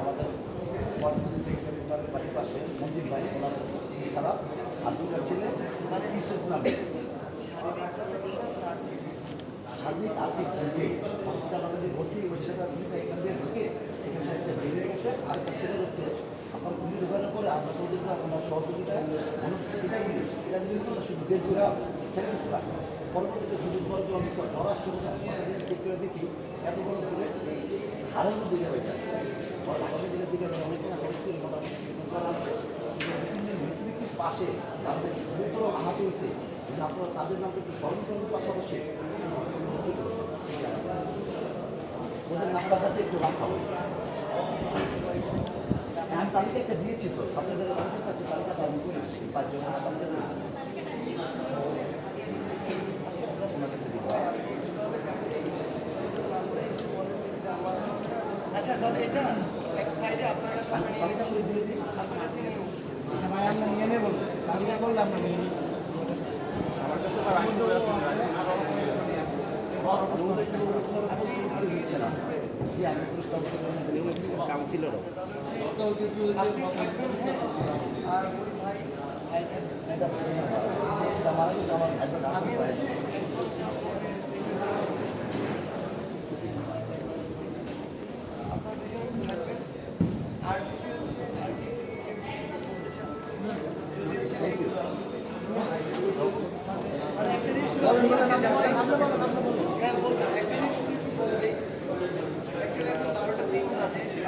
আমাদের সেক্রেটারি বাড়ির পাশে মন্দির ভাই ওনার খারাপ আর ছেলে মানে আর্থিক হসপিটাল অলরেডি ভর্তি ওই ছেলেটা দুটো এখান ঢুকে থেকে বেরিয়ে গেছে আর একটা আপনার পুলিশ পরে আমরা যে আপনার সহযোগিতায় অনেক সিটা মিলি সিটা তো শুধু বের করে সেকেন্ডসিলাম পরবর্তীতে দুদিন পর জ্বর আসছে হাসপাতালে করে দেখি পাশে তাদের গুরুতর আহত হয়েছে আপনারা তাদের নামটা একটু স্মরণ করার পাশাপাশি ওদের নাম্বার যাতে একটু রাখা হবে হ্যাঁ তালিকা একটা দিয়েছি তো আপনাদের কাছে তালিকাটা আমি করে পাঁচজন তালিকা করে দিচ্ছি। ওনার কাছে দিব। আচ্ছা তাহলে এটা এক সাইডে আপনারা আমি সামনে নিয়ে করে দিয়ে দিই। আপনার কাছে নিয়ে বসে ভাই আমরা নিয়ে নেব। তালিকা করলে আমরা নিয়ে নিই আমি